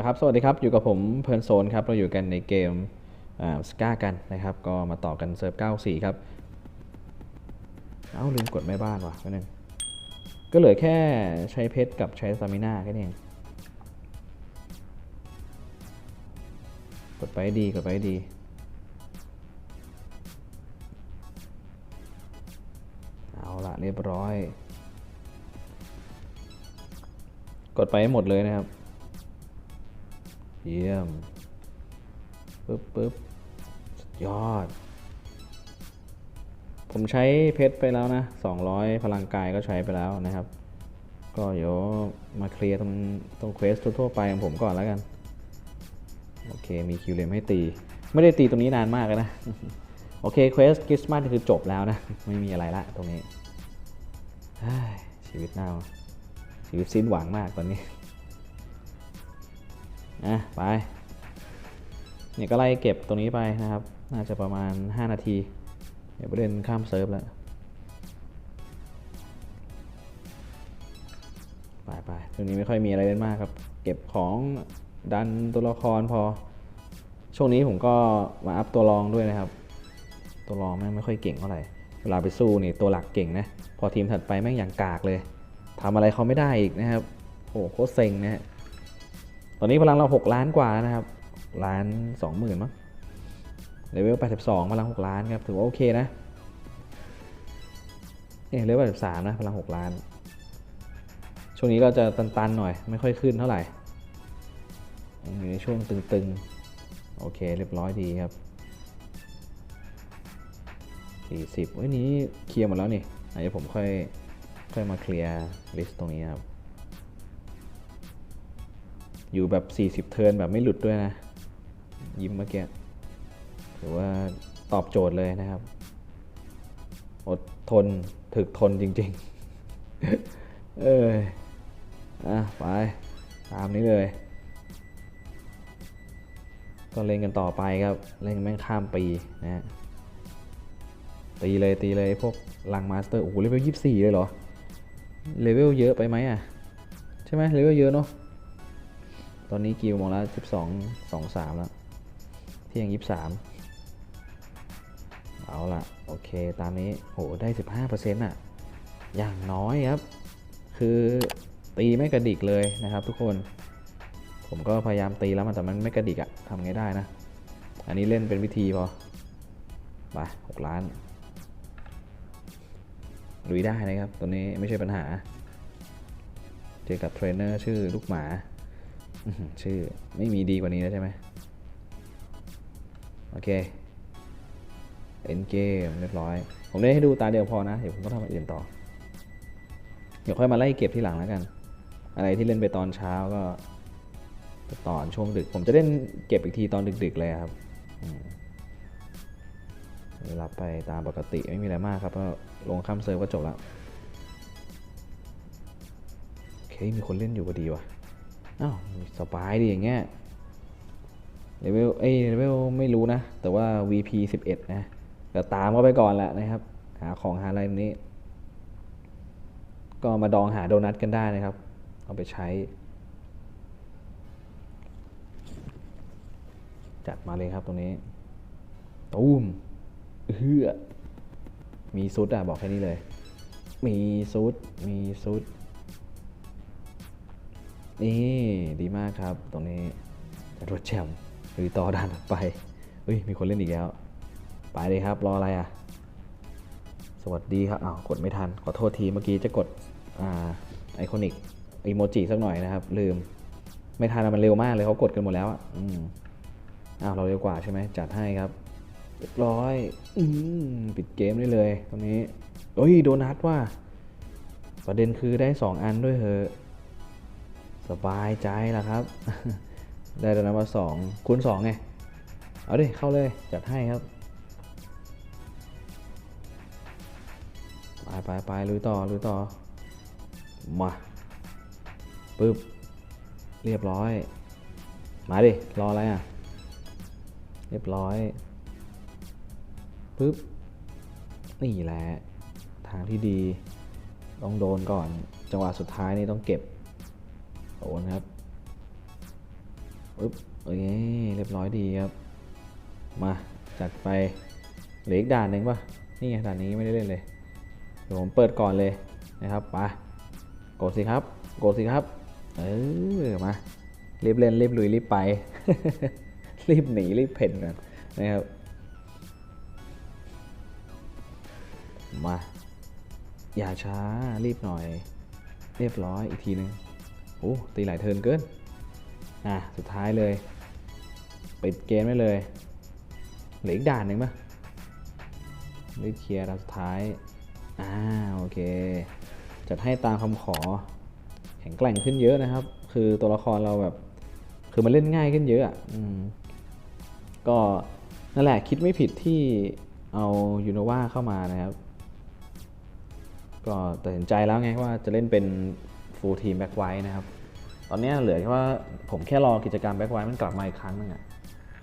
นะครับ สวัสดีครับ อยู่กับผมเพลินโซนครับ เราอยู่กันในเกมสก้ากันนะครับ ก็มาต่อกันเซิร์ฟ94 ครับ เอ้า ลืมกดแม่บ้านว่ะแป๊บนึงก็เหลือแค่ใช้เพชรกับใช้สตามิน่าแค่นี้เองกดไปให้ดีกดไปให้ดีเอาละเรียบร้อย กดไปให้หมดเลยนะครับ เยี่ยมปึ๊บปึ๊บสุดยอด ผมใช้เพชรไปแล้วนะ 200 พลังกายก็ใช้ไปแล้วนะครับ ก็เดี๋ยวมาเคลียร์ตรงตรงเควสทั่วๆไปของผมก่อนแล้วกัน โอเค มีคิวเลมให้ตี ไม่ได้ตีตรงนี้นานมากนะ โอเคเควสคริสต์มาสคือจบแล้วนะ ไม่มีอะไรละตรงนี้ชีวิตเน่าชีวิตสิ้นหวังมากตอนนี้ อะไปเนี่ยก็ไล่เก็บตรงนี้ไปนะครับ น่าจะประมาณ 5 นาที เดี๋ยวไปเดินข้ามเซิร์ฟแล้ว ไปไปตรงนี้ไม่ค่อยมีอะไรเล่นมากครับ เก็บของดันตัวละครพอ ช่วงนี้ผมก็มาอัพตัวรองด้วยนะครับ ตัวรองแม่งไม่ค่อยเก่งเท่าไหร่ เวลาไปสู้นี่ตัวหลักเก่งนะ พอทีมถัดไปแม่งอย่างกากเลยทำอะไรเขาไม่ได้อีกนะครับโอ้โหโคตรเซ็งนะฮะ ตอนนี้พลังเรา 6 ล้านกว่านะครับ ล้าน2หมื่นมั้งเลเวล82 พลัง 6 ล้านครับ ถือว่าโอเคนะเอ๊ะเลเวล83 นะ พลัง 6 ล้าน ช่วงนี้ก็จะตัน ๆ หน่อย ไม่ค่อยขึ้นเท่าไหร่ อยู่ในช่วงตึง ๆ โอเค เรียบร้อยดีครับ 40เฮ้ยนี้เคลียร์หมดแล้วนี่อาจจะผมค่อยค่อยมาเคลียร์ลิสต์ตรงนี้ครับ อยู่แบบ 40 เทิร์นแบบไม่หลุดด้วยนะ ยิ้มเมื่อกี้ถือว่าตอบโจทย์เลยนะครับ อดทนถึกทนจริง ๆ เอ้ยอะไป ตามนี้เลยก็เล่นกันต่อไปครับ เล่นแม่งข้ามปีนะฮะตีเลยตีเลยพวกลังมาสเตอร์โอ้โหเลเวลยี่สี่เลยเหรอเลเวลเยอะไปไหมอะ ใช่ไหมเลเวลเยอะเนาะ ตอนนี้กิวโมงแล้วสิบสองสองสามแล้ว เที่ยงยี่สามเอาละโอเค ตามนี้โหได้สิบห้าเปอร์เซ็นต์อะ อย่างน้อยครับ คือตีไม่กระดิกเลยนะครับทุกคน ผมก็พยายามตีแล้วมันแต่มันไม่กระดิกอะทำไงได้นะ อันนี้เล่นเป็นวิธีพอไปหกล้านลุยได้นะครับ ตัวนี้ไม่ใช่ปัญหา เจอกับเทรนเนอร์ชื่อลูกหมา ชื่อไม่มีดีกว่านี้แล้วใช่ไหมโอเคเอ็นเกมเรียบร้อย ผมเล่นให้ดูตาเดียวพอนะ เดี๋ยวผมต้องทำอื่นต่อ เดี๋ยวค่อยมาไล่เก็บที่หลังแล้วกัน อะไรที่เล่นไปตอนเช้าก็ตอนช่วงดึก ผมจะเล่นเก็บอีกทีตอนดึก ๆ เลยครับรับไปตามปกติไม่มีอะไรมากครับก็ลงข้ามเซิร์ฟก็จบแล้ว โอเค มีคนเล่นอยู่พอดีว่ะ อ้าวสบายดีอย่างเงี้ยเลเวลเอ้ยเลเวลไม่รู้นะ แต่ว่า VP 11 นะก็ตามเข้าไปก่อนแหละนะครับ หาของหาอะไรนี้ ก็มาดองหาโดนัทกันได้นะครับ เอาไปใช้ จัดมาเลยครับตรงนี้ตูมเฮือมีซุดอะ บอกแค่นี้เลย มีซุดมีซุด นี่ดีมากครับ ตรงนี้รถแชมป์หรือต่อด่านถัดไปเฮ้ยมีคนเล่นอีกแล้ว ไปเลยครับรออะไรอะ สวัสดีครับอ้าวกดไม่ทัน ขอโทษทีเมื่อกี้จะกดอ่าไอคอนิกอีโมจิสักหน่อยนะครับ ลืม ไม่ทันมันเร็วมากเลยเขากดกันหมดแล้วอะอืมอ้าวเราเร็วกว่าใช่ไหมจัดให้ครับเรียบร้อยอืมปิดเกมได้เลยตรงนี้เฮ้ยโดนัทว่าประเด็นคือได้ 2 อันด้วยเหอะ สบายใจแล้วครับ ได้โดนัทมาสองคูณสองไง เอาดิ เข้าเลย จัดให้ครับไปไปไปลุยต่อลุยต่อ มาปึ๊บ เรียบร้อย มาดิ รออะไรอะ เรียบร้อยปึ๊บ นี่แหละ ทางที่ดี ต้องโดนก่อน จังหวะสุดท้ายนี่ต้องเก็บ โดนครับอึ๊บโอเคเรียบร้อยดีครับ มาจัดไปเหลืออีกด่านหนึ่งป่ะ นี่ไงด่านนี้ไม่ได้เล่นเลย เดี๋ยวผมเปิดก่อนเลยนะครับไปกดสิครับกดสิครับ เออมารีบเล่นรีบลุยรีบไป รีบหนีรีบเพ่นกันนะครับ มา อย่าช้ารีบหน่อย เรียบร้อยอีกทีนึง โอ้ตีหลายเทิร์นเกินอะสุดท้ายเลยปิดเกมไว้เลยเหลืออีกด่านหนึ่งปะรีบเคลียร์ด่านสุดท้ายอ่าโอเค จัดให้ตามคำขอแข็งแกร่งขึ้นเยอะนะครับ คือตัวละครเราแบบ คือมันเล่นง่ายขึ้นเยอะอะก็นั่นแหละคิดไม่ผิดที่เอายูโนวาเข้ามานะครับ ก็ตัดสินใจแล้วไงว่าจะเล่นเป็น ฟูลทีมแบ็กไวนะครับ ตอนนี้เหลือแค่ว่าผมแค่รอกิจกรรมแบ็กไวมันกลับมาอีกครั้งนึงอะ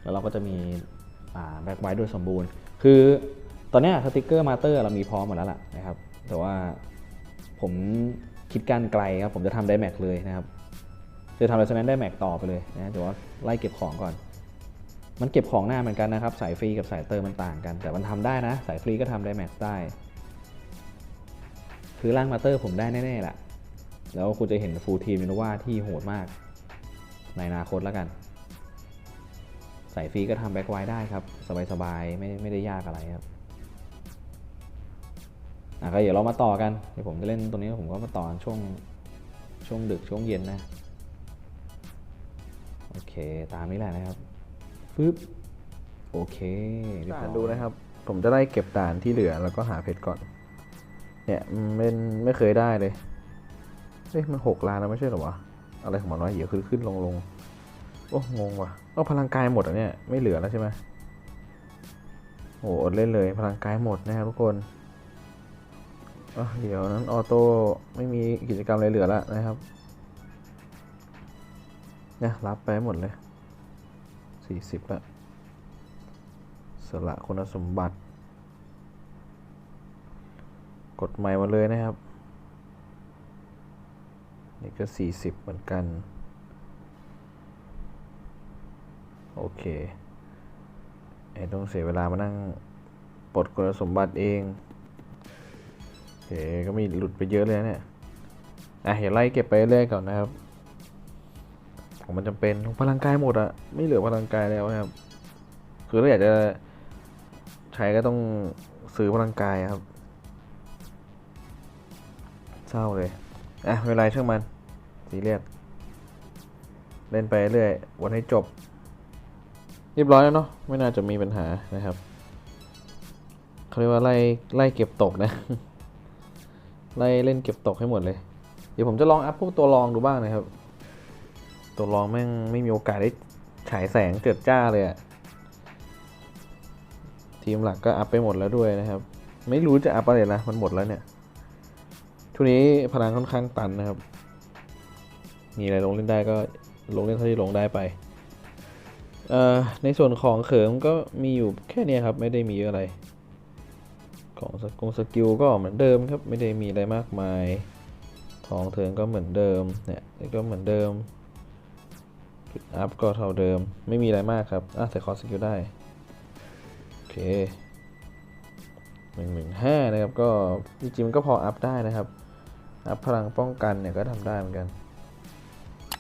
แล้วเราก็จะมีแบ็กไวด้วยสมบูรณ์ คือตอนนี้สติกเกอร์มาเตอร์เรามีพร้อมหมดแล้วล่ะนะครับ แต่ว่าผมคิดการไกลครับ ผมจะทำได้แม็กเลยนะครับ จะทำอะไรฉะนั้นได้แม็กต่อไปเลยนะแต่ว่าไล่เก็บของก่อน มันเก็บของหน้าเหมือนกันนะครับ สายฟรีกับสายเติมมันต่างกัน แต่มันทำได้นะ สายฟรีก็ทำได้แม็กได้ คือร่างมาเตอร์ผมได้แน่ๆแหละ แล้วคุณจะเห็นฟูลทีมยูโนว่าที่โหดมาก ในอนาคตแล้วกันใส่ฟรีก็ทำแบ็กไว้ได้ครับ สบายๆไม่ไม่ได้ยากอะไรครับอะก็เดี๋ยวเรามาต่อกันเดี๋ยวผมจะเล่นตัวนี้ผมก็มาต่อช่วงช่วงดึกช่วงเย็นนะโอเคตามนี้แหละนะครับปึ๊บโอเคด่านดูนะครับ ผมจะไล่เก็บด่านที่เหลือแล้วก็หาเพชรก่อน เนี่ยมันไม่เคยได้เลย เฮ้ยมันหกล้านแล้วไม่ใช่หรอวะ อะไรของมันวะเดี๋ยวขึ้นขึ้นลงลงโอ้งงว่ะเอาพลังกายหมดอะเนี่ยไม่เหลือแล้วใช่ไหมโอ้อดเล่นเลยพลังกายหมดนะครับทุกคนเดี๋ยวนั้นออโต้ไม่มีกิจกรรมอะไรเหลือแล้วนะครับเนี่ยรับไปหมดเลยสี่สิบละสละคุณสมบัติ กดใหม่มาเลยนะครับ นี่ก็ 40 เหมือนกัน โอเคไอ้ต้องเสียเวลามานั่งปลดคุณสมบัติเองโอเคก็มีหลุดไปเยอะเลยนะเนี่ยอะอย่าไล่เก็บไปเรื่อยก่อนนะครับของมันจำเป็นพลังกายหมดอะไม่เหลือพลังกายแล้วครับ คือถ้าอยากจะใช้ก็ต้องซื้อพลังกายครับเศร้าเลย อะไม่เป็นไรช่างมัน สีเรียสเล่นไปเรื่อยวันให้จบ เรียบร้อยแล้วเนาะไม่น่าจะมีปัญหานะครับเขาเรียกว่าไล่ไล่เก็บตกนะไล่เล่นเก็บตกให้หมดเลย เดี๋ยวผมจะลองอัพพวกตัวรองดูบ้างนะครับ ตัวรองแม่งไม่มีโอกาสได้ฉายแสงเจิดจ้าเลยอะทีมหลักก็อัพไปหมดแล้วด้วยนะครับ ไม่รู้จะอัพอะไรนะมันหมดแล้วเนี่ยช่วงนี้พลังค่อนข้างตันนะครับ มีอะไรลงเล่นได้ก็ลงเล่นเท่าที่ลงได้ไป ในส่วนของเขิมก็มีอยู่แค่นี้ครับ ไม่ได้มีเยอะอะไร ของสกงสกิลก็เหมือนเดิมครับ ไม่ได้มีอะไรมากมาย ทองเทิงก็เหมือนเดิม เนี่ยก็เหมือนเดิมอัพก็เท่าเดิม ไม่มีอะไรมากครับอะใส่คอสกิลได้ โอเคหนึ่งหนึ่งห้านะครับ ก็จริงๆมันก็พออัพได้นะครับ อัพพลังป้องกันเนี่ยก็ทำได้เหมือนกัน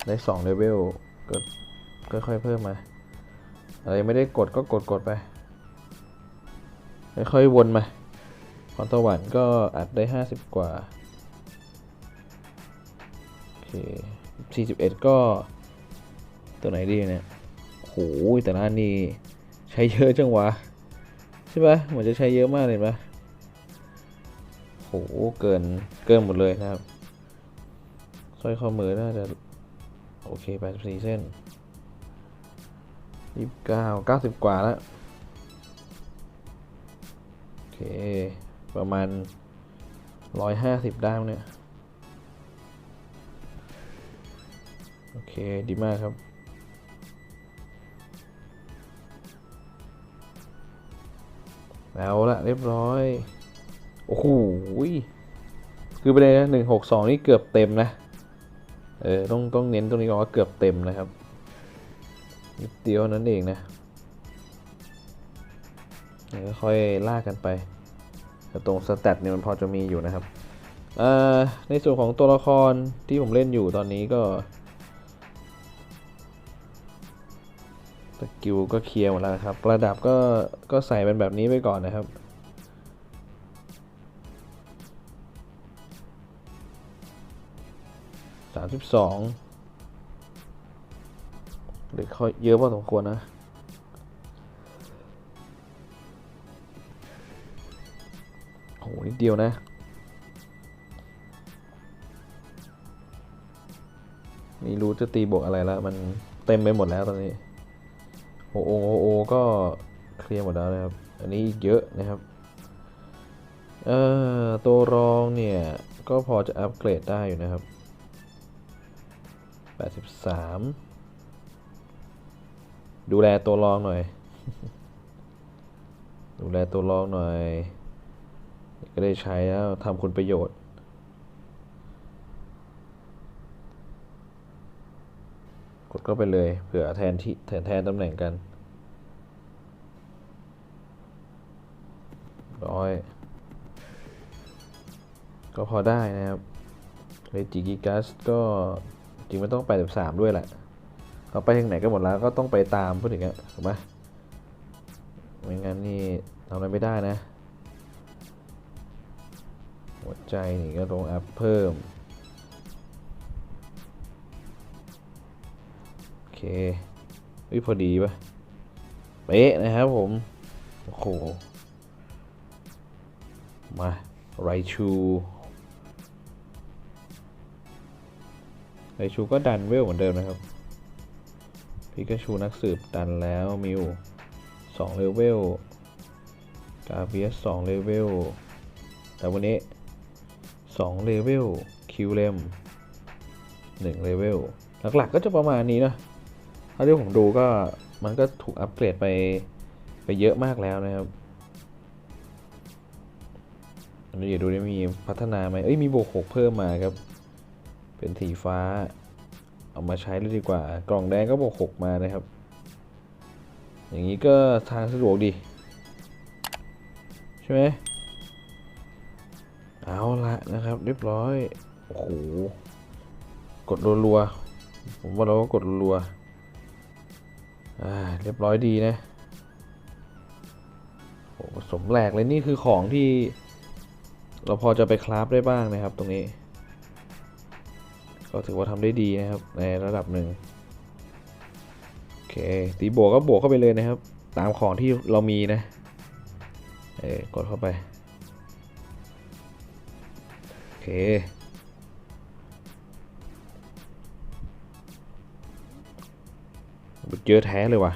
ได้สองเลเวลก็ค่อยๆเพิ่มมา อะไรไม่ได้กดก็กดกดไป ค่อยๆวนมาพรสวรรค์ก็อัดได้ห้าสิบกว่า โอเคสี่สิบเอ็ดก็ ตัวไหนดีเนี่ยโหแต่ละอันนี่ใช้เยอะจังวะ ใช่ปะเหมือนจะใช้เยอะมากเลยปะโห เกิน เกินหมดเลยนะครับสร้อยข้อมือน่าจะ โอเคแปดสิบสี่เส้นยี่สิบเก้าเก้าสิบกว่าแล้ว โอเค ประมาณร้อยห้าสิบด้มั้งเนี่ย โอเค ดีมากครับแล้วละเรียบร้อย โอ้โห คือประเด็นะหนึ่งหกสองนี่เกือบเต็มนะ เออต้องต้องเน้นตรงนี้ก่อนว่าเกือบเต็มนะครับนิดเดียวนั้นเองนะเดี๋ยวค่อยลากกันไปแต่ตรงสแตทเนี่ยมันพอจะมีอยู่นะครับอ่อในส่วนของตัวละครที่ผมเล่นอยู่ตอนนี้ก็สกิลก็เคลียร์หมดแล้วครับ ระดับก็ก็ใส่เป็นแบบนี้ไปก่อนนะครับ สามสิบสองเขาเยอะพอสมควรนะโหนิดเดียวนะไม่รู้จะตีบวกอะไรแล้วมันเต็มไปหมดแล้วตอนนี้โอโอโอโอก็เคลียร์หมดแล้วนะครับ อันนี้อีกเยอะนะครับ เอ่อตัวรองเนี่ย ก็พอจะอัปเกรดได้อยู่นะครับ 83 ดูแลตัวรองหน่อย ดูแลตัวรองหน่อย ก็ได้ใช้แล้วทำคุณประโยชน์กดเข้าไปเลยเผื่อแทนที่แทนแทนตำแหน่งกันร้อยก็พอได้นะครับเลจิกิกัสก็ จริงไม่ต้องไป13ด้วยแหละเขาไปทางไหนก็หมดแล้วก็ต้องไปตามพูดถึงอะถูกไหมไม่งั้นนี่ทำอะไรไม่ได้นะ หัวใจนี่ก็ลงอัพเพิ่ม โอเควิพอดีปะเป๊ะนะครับผม โอ้โห มา ไรชู ไรชูก็ดันเวลเหมือนเดิมนะครับพิกาชูนักสืบดันแล้วมิวสองเลเวลกาเบียสสองเลเวลแต่วันนี้สองเลเวลคิวเลมหนึ่งเลเวลหลักๆก็จะประมาณนี้นะเท่าที่ผมดูก็มันก็ถูกอัปเกรดไปไปเยอะมากแล้วนะครับอันนี้เดี๋ยวดูได้มีพัฒนาไหมเอ้ยมีบวกหกเพิ่มมาครับ เป็นสีฟ้า เอามาใช้เลยดีกว่า กล่องแดงก็บวกหกมานะครับ อย่างนี้ก็ทางสะดวกดี ใช่ไหมเอาละนะครับ เรียบร้อย โอ้โห กดรัวๆ ผมว่าเราก็กดรัวๆอ่า เรียบร้อยดีนะโอ้สมแหลกเลยนี่คือของที่ เราพอจะไปคราฟได้บ้างนะครับตรงนี้ ก็ถือว่าทำได้ดีนะครับ ในระดับหนึ่งโอเคตีบวกก็บวกเข้าไปเลยนะครับ ตามของที่เรามีนะเออกดเข้าไปโอเคบุกเยอะแท้เลยว่ะ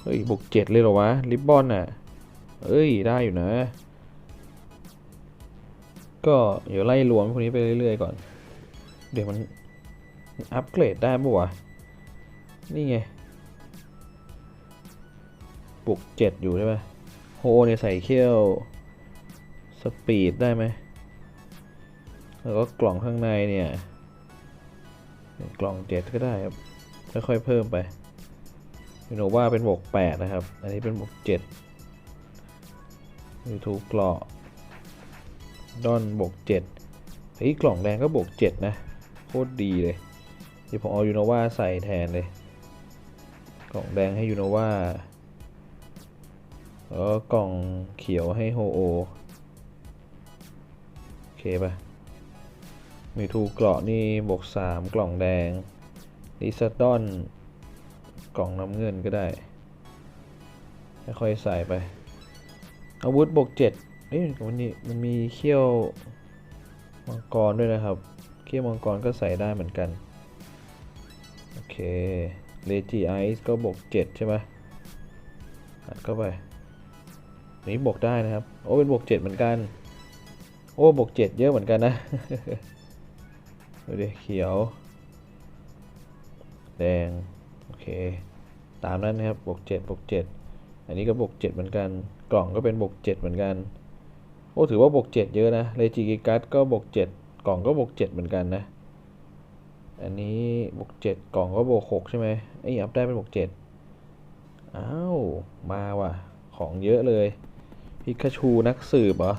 เฮ้ยบุกเจ็ดเลยเหรอวะริบบอนอะ เอ้ย ได้อยู่นะ ก็เดี๋ยวไล่รวมพวกนี้ไปเรื่อยๆก่อน เดี๋ยวมันอัปเกรดได้ปะวะ นี่ไงปลุกเจ็ดอยู่ใช่ไหมโฮเนี่ยใส่เขี้ยว สปีดได้ไหม แล้วก็กล่องข้างในเนี่ย กล่องเจ็ดก็ได้ครับ ค่อยๆเพิ่มไปโนว่าเป็นบวกแปดนะครับ อันนี้เป็นบวกเจ็ดยูทูบกล่อ ดอนบวกเจ็ดเฮ้ยกล่องแดงก็บวกเจ็ดนะ โคตรดีเลย เดี๋ยวผมเอายูโนวาใส่แทนเลย กล่องแดงให้ยูโนวาแล้วกล่องเขียวให้โฮโอ โอเคปะมีทูเกราะนี่บวกสามกล่องแดงลิซาดอน กล่องน้ำเงินก็ได้ค่อยๆใส่ไป อาวุธบวกเจ็ด เอ้ยมันนี่มันมีเขี้ยวมังกรด้วยนะครับ เขี้ยวมังกรก็ใส่ได้เหมือนกัน โอเคเลจิไอซ์ก็บวกเจ็ดใช่ไหมอัดเข้าไปอันนี้บวกได้นะครับ โอ้เป็นบวกเจ็ดเหมือนกัน โอ้บวกเจ็ดเยอะเหมือนกันนะดูดิเขียว แดง โอเค ตามนั้นนะครับบวกเจ็ดบวกเจ็ดอันนี้ก็บวกเจ็ดเหมือนกัน กล่องก็เป็นบวกเจ็ดเหมือนกัน โอ้ถือว่าบวกเจ็ดเยอะนะเลจิกิกัสก็บวกเจ็ดกล่องก็บวกเจ็ดเหมือนกันนะ อันนี้บวกเจ็ดกล่องก็บวกหกใช่ไหมไอ้อัพได้เป็นบวกเจ็ดอ้าวมาว่ะ ของเยอะเลยพิกาชูนักสืบเหรอ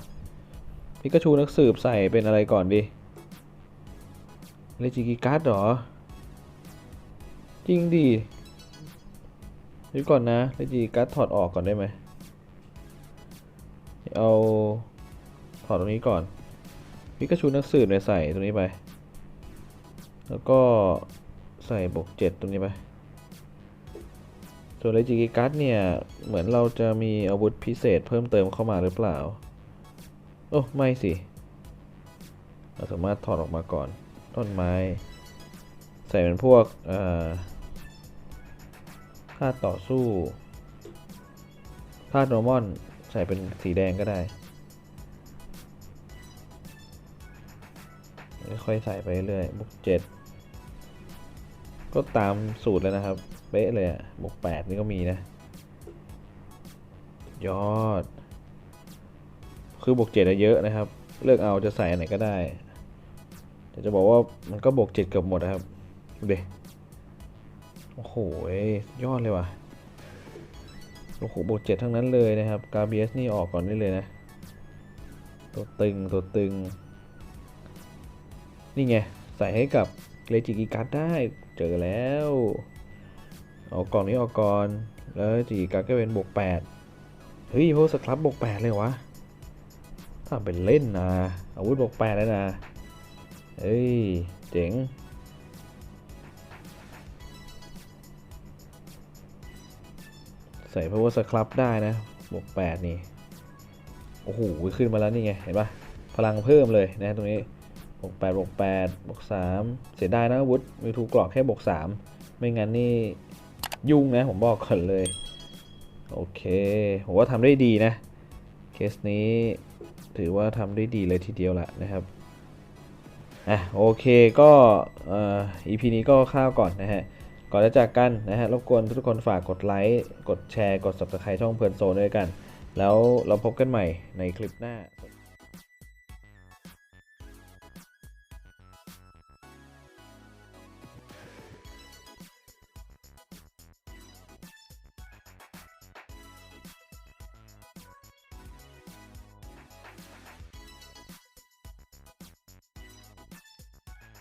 พิกาชูนักสืบใส่เป็นอะไรก่อนดีเลจิกิการ์ดเหรอ จริงดิเดี๋ยวก่อนนะเลจิกิการ์ดถอดออกก่อนได้ไหมเอา ถอดตรงนี้ก่อนพิกาชูนักสืบเนี่ยใส่ตรงนี้ไป แล้วก็ใส่บวกเจ็ดตรงนี้ไป ส่วนเลจิกิกัสเนี่ย เหมือนเราจะมีอาวุธพิเศษเพิ่มเติมเข้ามาหรือเปล่า โอ้ ไม่สิ เราสามารถถอดออกมาก่อน ต้นไม้ ใส่เป็นพวกธาตุต่อสู้ธาตุโนมอน ใส่เป็นสีแดงก็ได้ ค่อยใส่ไปเรื่อยบวกเจ็ดก็ตามสูตรแล้วนะครับเป๊ะเลยอะบวกแปดนี่ก็มีนะ ยอด คือบวกเจ็ดเยอะนะครับ เลือกเอาจะใส่อันไหนก็ได้แต่จะบอกว่ามันก็บวกเจ็ดเกือบหมดนะครับดูดิโอ้โหยอดเลยว่ะโอ้โหบวกเจ็ดทั้งนั้นเลยนะครับกาเบียสนี่ออกก่อนได้เลยนะ ตัวตึงตัวตึง นี่ไง ใส่ให้กับเลจิกิการ์ดได้เจอแล้ว เอากล่องนี้ออกก่อนแล้วจิกิการ์ดก็เป็นบวกแปดเฮ้ยพวสครับบวกแปดเลยวะถ้าเป็นเล่นนะอาวุธบวกแปดแล้วนะเฮ้ยเจ๋งใส่พาวเวอร์สครับได้นะ บวกแปดนี่ โอ้โห ขึ้นมาแล้วนี่ไง เห็นปะพลังเพิ่มเลยนะตรงนี้ บวกแปดบวกแปดบวกสามเสียดายนะวุธมีทูกรอกแค่บวกสามไม่งั้นนี่ยุ่งนะ ผมบอกก่อนเลย โอเค ผมว่าทำได้ดีนะ เคสนี้ถือว่าทำได้ดีเลยทีเดียวละนะครับอะโอเคก็อ่อ EP นี้ก็ข้าวก่อนนะฮะ ก่อนจะจากกันนะฮะรบกวนทุกคนฝากกดไลค์ กดแชร์ กด subscribe ช่องเพลินโซนด้วยกัน แล้วเราพบกันใหม่ในคลิปหน้า